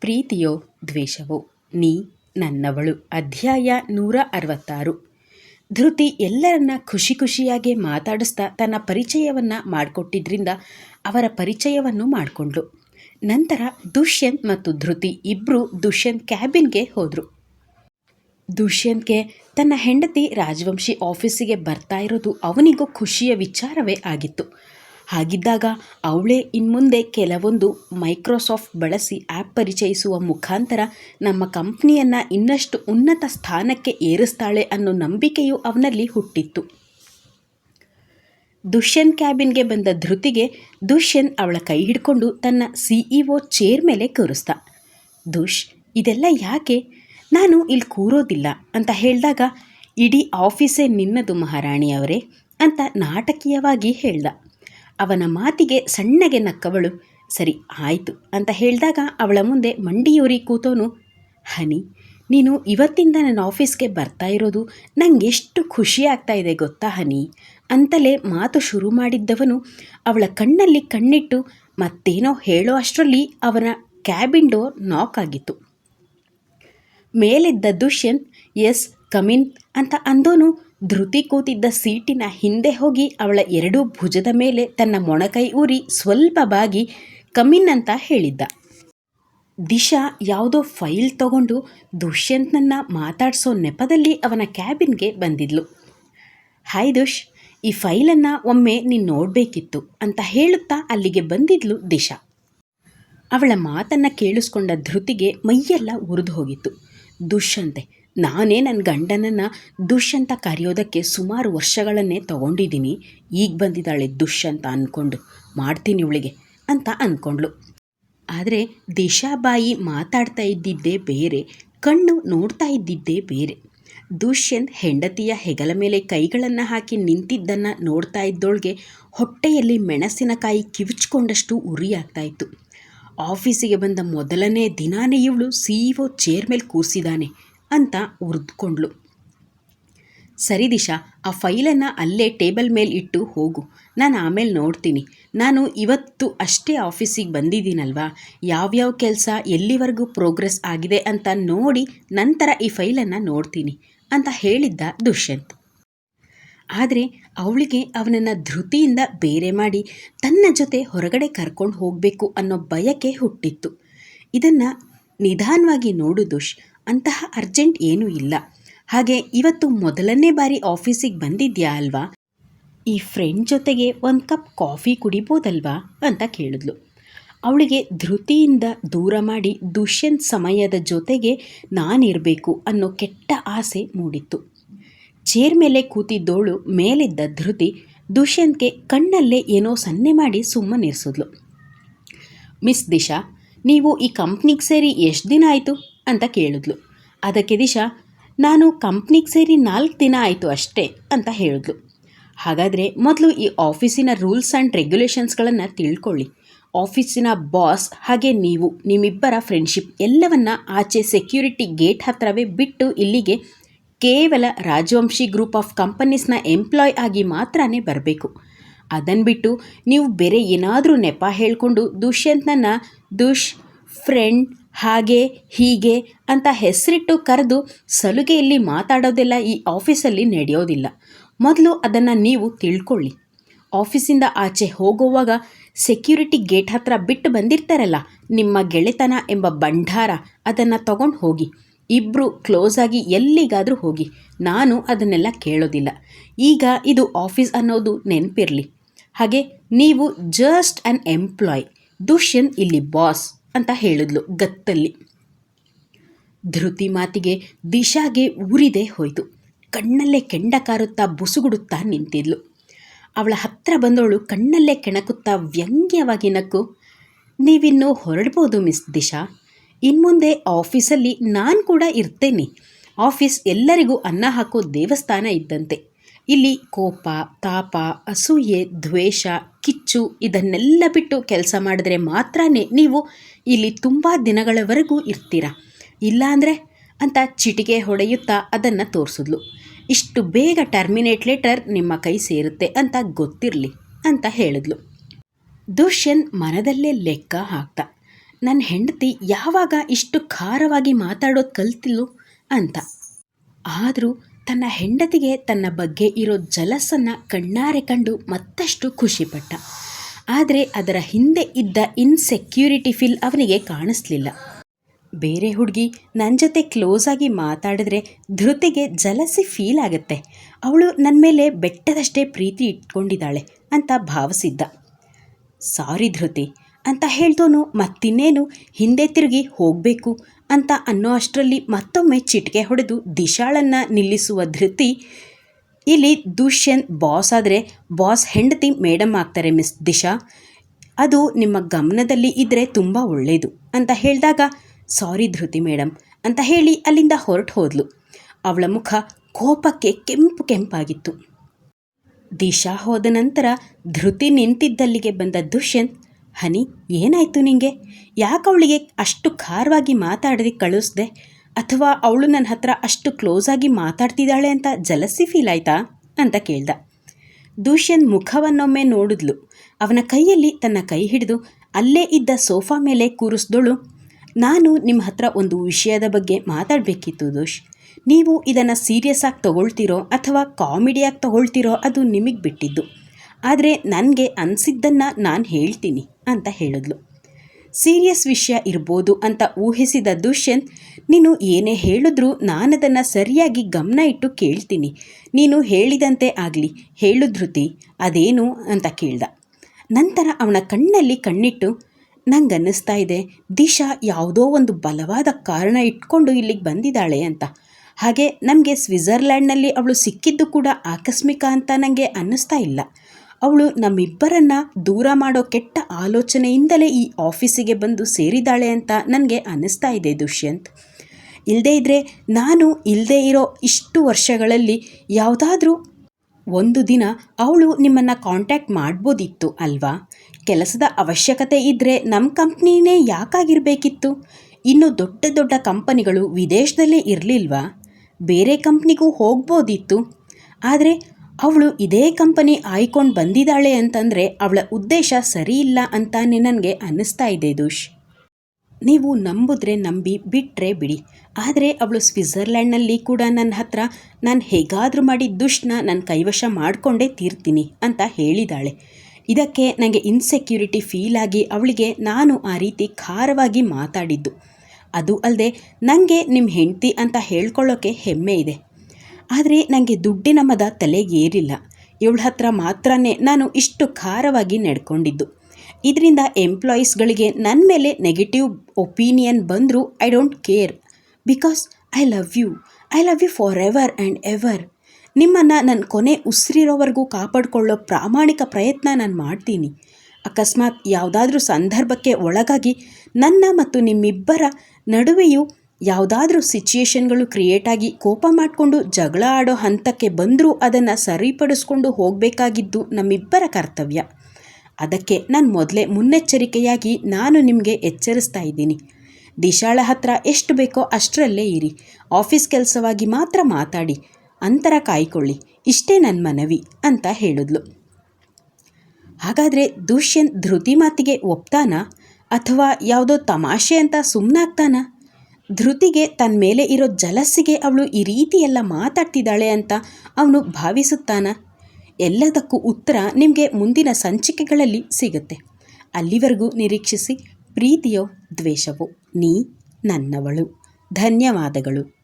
ಪ್ರೀತಿಯೋ ದ್ವೇಷವೋ? ನೀ ನನ್ನವಳು. ಅಧ್ಯಾಯ ನೂರ ಅರವತ್ತಾರು. ಧೃತಿ ಎಲ್ಲರನ್ನ ಖುಷಿ ಖುಷಿಯಾಗಿ ಮಾತಾಡಿಸ್ತಾ ತನ್ನ ಪರಿಚಯವನ್ನು ಮಾಡಿಕೊಟ್ಟಿದ್ರಿಂದ ಅವರ ಪರಿಚಯವನ್ನು ಮಾಡಿಕೊಂಡ್ಳು. ನಂತರ ದುಷ್ಯಂತ್ ಮತ್ತು ಧೃತಿ ಇಬ್ಬರು ದುಷ್ಯಂತ್ ಕ್ಯಾಬಿನ್ಗೆ ಹೋದರು. ದುಷ್ಯಂತ್ಗೆ ತನ್ನ ಹೆಂಡತಿ ರಾಜವಂಶಿ ಆಫೀಸಿಗೆ ಬರ್ತಾ ಇರೋದು ಅವನಿಗೂ ಖುಷಿಯ ವಿಚಾರವೇ ಆಗಿತ್ತು. ಹಾಗಿದ್ದಾಗ ಅವಳೇ ಇನ್ಮುಂದೆ ಕೆಲವೊಂದು ಮೈಕ್ರೋಸಾಫ್ಟ್ ಬಳಸಿ ಆ್ಯಪ್ ಪರಿಚಯಿಸುವ ಮುಖಾಂತರ ನಮ್ಮ ಕಂಪ್ನಿಯನ್ನು ಇನ್ನಷ್ಟು ಉನ್ನತ ಸ್ಥಾನಕ್ಕೆ ಏರಿಸ್ತಾಳೆ ಅನ್ನೋ ನಂಬಿಕೆಯು ಅವನಲ್ಲಿ ಹುಟ್ಟಿತ್ತು. ದುಷ್ಯನ್ ಕ್ಯಾಬಿನ್ಗೆ ಬಂದ ಧೃತಿಗೆ ದುಷ್ಯನ್ ಅವಳ ಕೈ ಹಿಡ್ಕೊಂಡು ತನ್ನ ಸಿಇಒ ಚೇರ್ ಮೇಲೆ ಕೂರಿಸ್ದ. ದುಷ್, ಇದೆಲ್ಲ ಯಾಕೆ? ನಾನು ಇಲ್ಲಿ ಕೂರೋದಿಲ್ಲ ಅಂತ ಹೇಳಿದಾಗ, ಇಡೀ ಆಫೀಸೇ ನಿನ್ನದು ಮಹಾರಾಣಿಯವರೇ ಅಂತ ನಾಟಕೀಯವಾಗಿ ಹೇಳ್ದ. ಅವನ ಮಾತಿಗೆ ಸಣ್ಣಗೆ ನಕ್ಕವಳು. ಸರಿ, ಆಯಿತು ಅಂತ ಹೇಳಿದಾಗ ಅವಳ ಮುಂದೆ ಮಂಡಿಯೂರಿ ಕೂತೋನು, ಹನಿ, ನೀನು ಇವತ್ತಿಂದ ನನ್ನ ಆಫೀಸ್ಗೆ ಬರ್ತಾ ಇರೋದು ನಂಗೆಷ್ಟು ಖುಷಿ ಆಗ್ತಾ ಇದೆ ಗೊತ್ತಾ ಹನಿ? ಅಂತಲೇ ಮಾತು ಶುರು ಮಾಡಿದ್ದವನು ಅವಳ ಕಣ್ಣಲ್ಲಿ ಕಣ್ಣಿಟ್ಟು ಮತ್ತೇನೋ ಹೇಳೋ ಅಷ್ಟರಲ್ಲಿ ಅವನ ಕ್ಯಾಬಿನ್ ಡೋರ್ ನಾಕ್ ಆಗಿತ್ತು. ಮೇಲಿದ್ದ ದುಷ್ಯಂತ್, ಎಸ್, ಕಮಿನ್ ಅಂತ ಅಂದೋನು ಧೃತಿ ಕೂತಿದ್ದ ಸೀಟಿನ ಹಿಂದೆ ಹೋಗಿ ಅವಳ ಎರಡೂ ಭುಜದ ಮೇಲೆ ತನ್ನ ಮೊಣಕೈ ಊರಿ ಸ್ವಲ್ಪ ಬಾಗಿ ಕಮಿನ್ ಅಂತ ಹೇಳಿದ್ದ. ದಿಶಾ ಯಾವುದೋ ಫೈಲ್ ತಗೊಂಡು ದುಷ್ಯಂತ್ನನ್ನು ಮಾತಾಡಿಸೋ ನೆಪದಲ್ಲಿ ಅವನ ಕ್ಯಾಬಿನ್ಗೆ ಬಂದಿದ್ಲು. ಹಾಯ್ ದುಷ್, ಈ ಫೈಲನ್ನು ಒಮ್ಮೆ ನೀನು ನೋಡಬೇಕಿತ್ತು ಅಂತ ಹೇಳುತ್ತಾ ಅಲ್ಲಿಗೆ ಬಂದಿದ್ಲು ದಿಶಾ. ಅವಳ ಮಾತನ್ನು ಕೇಳಿಸ್ಕೊಂಡ ಧೃತಿಗೆ ಮೈಯೆಲ್ಲ ಉರಿದು ಹೋಗಿತ್ತು. ದುಷ್ಯಂತೆ ನಾನೇ ನನ್ನ ಗಂಡನನ್ನು ದುಷ್ಯಂತ ಕರೆಯೋದಕ್ಕೆ ಸುಮಾರು ವರ್ಷಗಳನ್ನೇ ತಗೊಂಡಿದ್ದೀನಿ. ಈಗ ಬಂದಿದ್ದಾಳೆ ದುಷ್ಯಂತ ಅಂದ್ಕೊಂಡು ಮಾಡ್ತೀನಿ ಇವಳಿಗೆ ಅಂತ ಅಂದ್ಕೊಂಡ್ಳು ಆದರೆ ದಿಶಾಬಾಯಿ ಮಾತಾಡ್ತಾ ಇದ್ದಿದ್ದೇ ಬೇರೆ, ಕಣ್ಣು ನೋಡ್ತಾ ಇದ್ದಿದ್ದೇ ಬೇರೆ. ದುಷ್ಯಂತ್ ಹೆಂಡತಿಯ ಹೆಗಲ ಮೇಲೆ ಕೈಗಳನ್ನು ಹಾಕಿ ನಿಂತಿದ್ದನ್ನು ನೋಡ್ತಾ ಇದ್ದೋಳ್ಗೆ ಹೊಟ್ಟೆಯಲ್ಲಿ ಮೆಣಸಿನಕಾಯಿ ಕಿವಿಚ್ಕೊಂಡಷ್ಟು ಉರಿ ಆಗ್ತಾ ಇತ್ತು. ಆಫೀಸಿಗೆ ಬಂದ ಮೊದಲನೇ ದಿನಾನೇ ಇವಳು ಸಿ ಒ ಚೇರ್ ಮೇಲೆ ಕೂರಿಸಿದಾನೆ. ಅಂತ ಉರಿದ್ಕೊಂಡ್ಳು ಸರಿ ದಿಶಾ, ಆ ಫೈಲನ್ನು ಅಲ್ಲೇ ಟೇಬಲ್ ಮೇಲೆ ಇಟ್ಟು ಹೋಗು. ನಾನು ಆಮೇಲೆ ನೋಡ್ತೀನಿ. ನಾನು ಇವತ್ತು ಅಷ್ಟೇ ಆಫೀಸಿಗೆ ಬಂದಿದ್ದೀನಲ್ವಾ? ಯಾವ್ಯಾವ ಕೆಲಸ, ಎಲ್ಲಿವರೆಗೂ ಪ್ರೋಗ್ರೆಸ್ ಆಗಿದೆ ಅಂತ ನೋಡಿ ನಂತರ ಈ ಫೈಲನ್ನು ನೋಡ್ತೀನಿ ಅಂತ ಹೇಳಿದ್ದ ದುಷ್ಯಂತ್. ಆದರೆ ಅವಳಿಗೆ ಅವನನ್ನು ಧೃತಿಯಿಂದ ಬೇರೆ ಮಾಡಿ ತನ್ನ ಜೊತೆ ಹೊರಗಡೆ ಕರ್ಕೊಂಡು ಹೋಗಬೇಕು ಅನ್ನೋ ಬಯಕೆ ಹುಟ್ಟಿತ್ತು. ಇದನ್ನು ನಿಧಾನವಾಗಿ ನೋಡು ದುಷ್. ಅಂತಹ ಅರ್ಜೆಂಟ್ ಏನೂ ಇಲ್ಲ. ಹಾಗೆ ಇವತ್ತು ಮೊದಲನೇ ಬಾರಿ ಆಫೀಸಿಗೆ ಬಂದಿದ್ಯಾ ಅಲ್ವಾ? ಈ ಫ್ರೆಂಡ್ ಜೊತೆಗೆ ಒಂದು ಕಪ್ ಕಾಫಿ ಕುಡಿಬೋದಲ್ವಾ? ಅಂತ ಕೇಳಿದ್ಲು. ಅವಳಿಗೆ ಧೃತಿಯಿಂದ ದೂರ ಮಾಡಿ ದುಷ್ಯಂತ್ ಸಮಯದ ಜೊತೆಗೆ ನಾನಿರಬೇಕು ಅನ್ನೋ ಕೆಟ್ಟ ಆಸೆ ಮೂಡಿತ್ತು. ಚೇರ್ ಮೇಲೆ ಕೂತಿದ್ದೋಳು ಮೇಲಿದ್ದ ಧೃತಿ ದುಷ್ಯಂತ್ಗೆ ಕಣ್ಣಲ್ಲೇ ಏನೋ ಸನ್ನೆ ಮಾಡಿ ಸುಮ್ಮನಿರಿಸಿದ್ಲು. ಮಿಸ್ ದಿಶಾ, ನೀವು ಈ ಕಂಪ್ನಿಗೆ ಸೇರಿ ಎಷ್ಟು ದಿನ ಆಯಿತು? ಅಂತ ಕೇಳಿದ್ಲು. ಅದಕ್ಕೆ ದಿಶಾ, ನಾನು ಕಂಪ್ನಿಗೆ ಸೇರಿ ನಾಲ್ಕು ದಿನ ಆಯಿತು ಅಷ್ಟೇ ಅಂತ ಹೇಳಿದ್ಲು. ಹಾಗಾದರೆ ಮೊದಲು ಈ ಆಫೀಸಿನ ರೂಲ್ಸ್ ಆ್ಯಂಡ್ ರೆಗ್ಯುಲೇಷನ್ಸ್ಗಳನ್ನು ತಿಳ್ಕೊಳ್ಳಿ. ಆಫೀಸಿನ ಬಾಸ್ ಹಾಗೆ ನೀವು, ನಿಮ್ಮಿಬ್ಬರ ಫ್ರೆಂಡ್ಶಿಪ್ ಎಲ್ಲವನ್ನ ಆಚೆ ಸೆಕ್ಯೂರಿಟಿ ಗೇಟ್ ಹತ್ತಿರವೇ ಬಿಟ್ಟು ಇಲ್ಲಿಗೆ ಕೇವಲ ರಾಜವಂಶಿ ಗ್ರೂಪ್ ಆಫ್ ಕಂಪನೀಸ್ನ ಎಂಪ್ಲಾಯ್ ಆಗಿ ಮಾತ್ರನೇ ಬರಬೇಕು. ಅದನ್ನು ಬಿಟ್ಟು ನೀವು ಬೇರೆ ಏನಾದರೂ ನೆಪ ಹೇಳಿಕೊಂಡು ದುಷ್ಯಂತನ ದುಷ್ ಫ್ರೆಂಡ್ ಹಾಗೆ, ಹೀಗೆ ಅಂತ ಹೆಸರಿಟ್ಟು ಕರೆದು ಸಲುಗೆಯಲ್ಲಿ ಮಾತಾಡೋದೆಲ್ಲ ಈ ಆಫೀಸಲ್ಲಿ ನಡೆಯೋದಿಲ್ಲ. ಮೊದಲು ಅದನ್ನು ನೀವು ತಿಳ್ಕೊಳ್ಳಿ. ಆಫೀಸಿಂದ ಆಚೆ ಹೋಗುವಾಗ ಸೆಕ್ಯೂರಿಟಿ ಗೇಟ್ ಹತ್ರ ಬಿಟ್ಟು ಬಂದಿರ್ತಾರಲ್ಲ, ನಿಮ್ಮ ಗೆಳೆತನ ಎಂಬ ಭಂಡಾರ ಅದನ್ನು ತಗೊಂಡು ಹೋಗಿ. ಇಬ್ಬರು ಕ್ಲೋಸ್ ಆಗಿ ಎಲ್ಲಿಗಾದರೂ ಹೋಗಿ. ನಾನು ಅದನ್ನೆಲ್ಲ ಕೇಳೋದಿಲ್ಲ. ಈಗ ಇದು ಆಫೀಸ್ ಅನ್ನೋದು ನೆನಪಿರಲಿ. ಹಾಗೆ, ನೀವು ಜಸ್ಟ್ ಆ್ಯನ್ ಎಂಪ್ಲಾಯ್ ದುಷ್ಯನ್ ಇಲ್ಲಿ ಬಾಸ್ ಅಂತ ಹೇಳಿದ್ಲು ಗತ್ತಲ್ಲಿ. ಧೃತಿ ಮಾತಿಗೆ ದಿಶಾಗೆ ಊರಿದೆ ಹೋಯಿತು. ಕಣ್ಣಲ್ಲೇ ಕೆಂಡ ಕಾರುತ್ತಾ ಬುಸುಗುಡುತ್ತಾ ನಿಂತಿದ್ಲು. ಅವಳ ಹತ್ರ ಬಂದವಳು ಕಣ್ಣಲ್ಲೇ ಕೆಣಕುತ್ತಾ ವ್ಯಂಗ್ಯವಾಗಿ ನಕ್ಕು, ನೀವಿನ್ನು ಹೊರಡ್ಬೋದು ಮಿಸ್ ದಿಶಾ. ಇನ್ಮುಂದೆ ಆಫೀಸಲ್ಲಿ ನಾನು ಕೂಡ ಇರ್ತೇನೆ. ಆಫೀಸ್ ಎಲ್ಲರಿಗೂ ಅನ್ನ ಹಾಕೋ ದೇವಸ್ಥಾನ ಇದ್ದಂತೆ. ಇಲ್ಲಿ ಕೋಪ, ತಾಪ, ಅಸೂಯೆ, ದ್ವೇಷ, ಕಿಚ್ಚು ಇದನ್ನೆಲ್ಲ ಬಿಟ್ಟು ಕೆಲಸ ಮಾಡಿದ್ರೆ ಮಾತ್ರನೇ ನೀವು ಇಲ್ಲಿ ತುಂಬ ದಿನಗಳವರೆಗೂ ಇರ್ತೀರ. ಇಲ್ಲಾಂದರೆ ಅಂತ ಚಿಟಿಕೆ ಹೊಡೆಯುತ್ತಾ ಅದನ್ನು ತೋರಿಸಿದ್ಲು. ಇಷ್ಟು ಬೇಗ ಟರ್ಮಿನೇಟ್ ಲೆಟರ್ ನಿಮ್ಮ ಕೈ ಸೇರುತ್ತೆ ಅಂತ ಗೊತ್ತಿರಲಿ ಅಂತ ಹೇಳಿದ್ಲು. ದುಷ್ಯನ್ ಮನದಲ್ಲೇ ಲೆಕ್ಕ ಹಾಕ್ತ ನನ್ನ ಹೆಂಡತಿ ಯಾವಾಗ ಇಷ್ಟು ಖಾರವಾಗಿ ಮಾತಾಡೋದು ಕಲ್ತಿಲ್ಲು? ಅಂತ. ಆದರೂ ತನ್ನ ಹೆಂಡತಿಗೆ ತನ್ನ ಬಗ್ಗೆ ಇರೋ ಜಲಸನ್ನು ಕಣ್ಣಾರೆ ಕಂಡು ಮತ್ತಷ್ಟು ಖುಷಿಪಟ್ಟ. ಆದರೆ ಅದರ ಹಿಂದೆ ಇದ್ದ ಇನ್ಸೆಕ್ಯೂರಿಟಿ ಫೀಲ್ ಅವನಿಗೆ ಕಾಣಿಸ್ಲಿಲ್ಲ. ಬೇರೆ ಹುಡುಗಿ ನನ್ನ ಜೊತೆ ಕ್ಲೋಸ್ ಆಗಿ ಮಾತಾಡಿದ್ರೆ ಧೃತಿಗೆ ಜಲಸಿ ಫೀಲ್ ಆಗುತ್ತೆ. ಅವಳು ನನ್ನ ಮೇಲೆ ಬೆಟ್ಟದಷ್ಟೇ ಪ್ರೀತಿ ಇಟ್ಕೊಂಡಿದ್ದಾಳೆ ಅಂತ ಭಾವಿಸಿದ್ದ. ಸಾರಿ ಧೃತಿ, ಅಂತ ಹೇಳ್ತೋನು ಮತ್ತಿನ್ನೇನು ಹಿಂದೆ ತಿರುಗಿ ಹೋಗಬೇಕು ಅಂತ ಅನ್ನೋ ಅಷ್ಟರಲ್ಲಿ ಮತ್ತೊಮ್ಮೆ ಚಿಟಿಕೆ ಹೊಡೆದು ದಿಶಾಳನ್ನು ನಿಲ್ಲಿಸುವ ಧೃತಿ. ಇಲ್ಲಿ ದುಷ್ಯಂತ್ ಬಾಸ್ ಆದರೆ ಬಾಸ್ ಹೆಂಡತಿ ಮೇಡಮ್ ಆಗ್ತಾರೆ ಮಿಸ್ ದಿಶಾ. ಅದು ನಿಮ್ಮ ಗಮನದಲ್ಲಿ ಇದ್ದರೆ ತುಂಬ ಒಳ್ಳೆಯದು ಅಂತ ಹೇಳಿದಾಗ, ಸಾರಿ ಧೃತಿ ಮೇಡಮ್ ಅಂತ ಹೇಳಿ ಅಲ್ಲಿಂದ ಹೊರಟು ಹೋದ್ಲು. ಅವಳ ಮುಖ ಕೋಪಕ್ಕೆ ಕೆಂಪು ಕೆಂಪಾಗಿತ್ತು. ದಿಶಾ ಹೋದ ನಂತರ ಧೃತಿ ನಿಂತಿದ್ದಲ್ಲಿಗೆ ಬಂದ ದುಷ್ಯಂತ್ ಹನಿ, ಏನಾಯಿತು ನಿಂಗೆ? ಯಾಕೆ ಅವಳಿಗೆ ಅಷ್ಟು ಖಾರವಾಗಿ ಮಾತಾಡದೆ ಕಳಿಸ್ದೆ? ಅಥವಾ ಅವಳು ನನ್ನ ಹತ್ರ ಅಷ್ಟು ಕ್ಲೋಸ್ ಆಗಿ ಮಾತಾಡ್ತಿದ್ದಾಳೆ ಅಂತ ಜಲಸಿ ಫೀಲ್ ಆಯ್ತಾ? ಅಂತ ಕೇಳ್ದ. ದೂಷ್ಯನ್ ಮುಖವನ್ನೊಮ್ಮೆ ನೋಡಿದ್ಲು. ಅವನ ಕೈಯಲ್ಲಿ ತನ್ನ ಕೈ ಹಿಡಿದು, ಅಲ್ಲೇ ಇದ್ದ ಸೋಫಾ ಮೇಲೆ ಕೂರಿಸ್ದಳು. ನಾನು ನಿಮ್ಮ ಹತ್ರ ಒಂದು ವಿಷಯದ ಬಗ್ಗೆ ಮಾತಾಡಬೇಕಿತ್ತು ದೋಷ್. ನೀವು ಇದನ್ನು ಸೀರಿಯಸ್ ಆಗಿ ತಗೊಳ್ತಿರೋ ಅಥವಾ ಕಾಮಿಡಿಯಾಗಿ ತಗೊಳ್ತಿರೋ ಅದು ನಿಮಗೆ ಬಿಟ್ಟಿದ್ದು. ಆದರೆ ನನಗೆ ಅನಿಸಿದ್ದನ್ನು ನಾನು ಹೇಳ್ತೀನಿ. ಅಂತ ಹೇಳಿದ್ಲು. ಸೀರಿಯಸ್ ವಿಷಯ ಇರ್ಬೋದು ಅಂತ ಊಹಿಸಿದ ದುಷ್ಯಂತ್, ನೀನು ಏನೇ ಹೇಳಿದ್ರೂ ನಾನದನ್ನು ಸರಿಯಾಗಿ ಗಮನ ಇಟ್ಟು ಕೇಳ್ತೀನಿ. ನೀನು ಹೇಳಿದಂತೆ ಆಗಲಿ, ಹೇಳು ಧೃತಿ, ಅದೇನು? ಅಂತ ಕೇಳ್ದ. ನಂತರ ಅವನ ಕಣ್ಣಲ್ಲಿ ಕಣ್ಣಿಟ್ಟು, ನಂಗನ್ನಿಸ್ತಾ ಇದೆ, ದಿಶಾ ಯಾವುದೋ ಒಂದು ಬಲವಾದ ಕಾರಣ ಇಟ್ಕೊಂಡು ಇಲ್ಲಿಗೆ ಬಂದಿದ್ದಾಳೆ ಅಂತ. ಹಾಗೆ ನಮಗೆ ಸ್ವಿಟ್ಜರ್ಲ್ಯಾಂಡ್ನಲ್ಲಿ ಅವಳು ಸಿಕ್ಕಿದ್ದು ಕೂಡ ಆಕಸ್ಮಿಕ ಅಂತ ನನಗೆ ಅನ್ನಿಸ್ತಾ ಇಲ್ಲ. ಅವಳು ನಮ್ಮಿಬ್ಬರನ್ನ ದೂರ ಮಾಡೋ ಕೆಟ್ಟ ಆಲೋಚನೆಯಿಂದಲೇ ಈ ಆಫೀಸಿಗೆ ಬಂದು ಸೇರಿದ್ದಾಳೆ ಅಂತ ನನಗೆ ಅನ್ನಿಸ್ತಾ ಇದೆ ದುಷ್ಯಂತ್. ಇಲ್ಲದೇ ಇದ್ದರೆ ನಾನು ಇಲ್ಲದೇ ಇರೋ ಇಷ್ಟು ವರ್ಷಗಳಲ್ಲಿ ಯಾವುದಾದ್ರೂ ಒಂದು ದಿನ ಅವಳು ನಿಮ್ಮನ್ನು ಕಾಂಟ್ಯಾಕ್ಟ್ ಮಾಡ್ಬೋದಿತ್ತು ಅಲ್ವಾ? ಕೆಲಸದ ಅವಶ್ಯಕತೆ ಇದ್ದರೆ ನಮ್ಮ ಕಂಪ್ನಿನೇ ಯಾಕಾಗಿರಬೇಕಿತ್ತು? ಇನ್ನು ದೊಡ್ಡ ದೊಡ್ಡ ಕಂಪನಿಗಳು ವಿದೇಶದಲ್ಲೇ ಇರಲಿಲ್ವಾ? ಬೇರೆ ಕಂಪ್ನಿಗೂ ಹೋಗ್ಬೋದಿತ್ತು. ಆದರೆ ಅವಳು ಇದೇ ಕಂಪನಿ ಆಯ್ಕೊಂಡು ಬಂದಿದ್ದಾಳೆ ಅಂತಂದರೆ ಅವಳ ಉದ್ದೇಶ ಸರಿ ಇಲ್ಲ ಅಂತಾನೆ ನನಗೆ ಅನ್ನಿಸ್ತಾ ಇದೆ ದೂಷ್. ನೀವು ನಂಬಿದ್ರೆ ನಂಬಿ ಬಿಟ್ಟರೆ ಬಿಡಿ. ಆದರೆ ಅವಳು ಸ್ವಿಟ್ಜರ್ಲ್ಯಾಂಡ್ನಲ್ಲಿ ಕೂಡ ನನ್ನ ಹತ್ರ ನಾನು ಹೇಗಾದರೂ ಮಾಡಿ ದುಷ್ಟನ್ನ ನನ್ನ ಕೈವಶ ಮಾಡಿಕೊಂಡೇ ತೀರ್ತೀನಿ ಅಂತ ಹೇಳಿದಾಳೆ. ಇದಕ್ಕೆ ನನಗೆ ಇನ್ಸೆಕ್ಯೂರಿಟಿ ಫೀಲ್ ಆಗಿ ಅವಳಿಗೆ ನಾನು ಆ ರೀತಿ ಖಾರವಾಗಿ ಮಾತಾಡಿದ್ದು. ಅದು ಅಲ್ಲದೆ ನನಗೆ ನಿಮ್ಮ ಹೆಂಡತಿ ಅಂತ ಹೇಳ್ಕೊಳ್ಳೋಕ್ಕೆ ಹೆಮ್ಮೆ ಇದೆ. ಆದರೆ ನನಗೆ ದುಡ್ಡಿನ ಮದ ತಲೆಗೇರಿಲ್ಲ ಇವಳ ಹತ್ರ ಮಾತ್ರನೇ ನಾನು ಇಷ್ಟು ಖಾರವಾಗಿ ನಡ್ಕೊಂಡಿದ್ದು. ಇದರಿಂದ ಎಂಪ್ಲಾಯೀಸ್ಗಳಿಗೆ ನನ್ನ ಮೇಲೆ ನೆಗೆಟಿವ್ ಒಪಿನಿಯನ್ ಬಂದರೂ I don't care. Because I love you. I love you for ever and ever. ನಿಮ್ಮನ್ನು ನನ್ನ ಕೊನೆ ಉಸಿರಿರೋವರೆಗೂ ಕಾಪಾಡಿಕೊಳ್ಳೋ ಪ್ರಾಮಾಣಿಕ ಪ್ರಯತ್ನ ನಾನು ಮಾಡ್ತೀನಿ. ಅಕಸ್ಮಾತ್ ಯಾವುದಾದ್ರೂ ಸಂದರ್ಭಕ್ಕೆ ಒಳಗಾಗಿ ನನ್ನ ಮತ್ತು ನಿಮ್ಮಿಬ್ಬರ ನಡುವೆಯೂ ಯಾವುದಾದ್ರೂ ಸಿಚುಯೇಷನ್ಗಳು ಕ್ರಿಯೇಟಾಗಿ ಕೋಪ ಮಾಡಿಕೊಂಡು ಜಗಳ ಆಡೋ ಹಂತಕ್ಕೆ ಬಂದರೂ ಅದನ್ನು ಸರಿಪಡಿಸ್ಕೊಂಡು ಹೋಗಬೇಕಾಗಿದ್ದು ನಮ್ಮಿಬ್ಬರ ಕರ್ತವ್ಯ. ಅದಕ್ಕೆ ನಾನು ಮೊದಲೇ ಮುನ್ನೆಚ್ಚರಿಕೆಯಾಗಿ ನಾನು ನಿಮಗೆ ಎಚ್ಚರಿಸ್ತಾ ಇದ್ದೀನಿ. ದಿಶಾಳ ಹತ್ರ ಎಷ್ಟು ಬೇಕೋ ಅಷ್ಟರಲ್ಲೇ ಇರಿ. ಆಫೀಸ್ ಕೆಲಸವಾಗಿ ಮಾತ್ರ ಮಾತಾಡಿ. ಅಂತರ ಕಾಯ್ಕೊಳ್ಳಿ. ಇಷ್ಟೇ ನನ್ನ ಮನವಿ ಅಂತ ಹೇಳಿದ್ಲು. ಹಾಗಾದರೆ ದುಷ್ಯಂತ್ ಧೃತಿ ಮಾತಿಗೆ ಒಪ್ತಾನಾ? ಅಥವಾ ಯಾವುದೋ ತಮಾಷೆ ಅಂತ ಸುಮ್ಮನಾಗ್ತಾನ ಧೃತಿಗೆ ತನ್ನ ಮೇಲೆ ಇರೋ ಜಲಸ್ಸಿಗೆ ಅವಳು ಈ ರೀತಿಯೆಲ್ಲ ಮಾತಾಡ್ತಿದ್ದಾಳೆ ಅಂತ ಅವನು ಭಾವಿಸುತ್ತಾನ. ಎಲ್ಲದಕ್ಕೂ ಉತ್ತರ ನಿಮಗೆ ಮುಂದಿನ ಸಂಚಿಕೆಗಳಲ್ಲಿ ಸಿಗುತ್ತೆ. ಅಲ್ಲಿವರೆಗೂ ನಿರೀಕ್ಷಿಸಿ, ಪ್ರೀತಿಯೋ ದ್ವೇಷವೋ, ನೀ ನನ್ನವಳು. ಧನ್ಯವಾದಗಳು.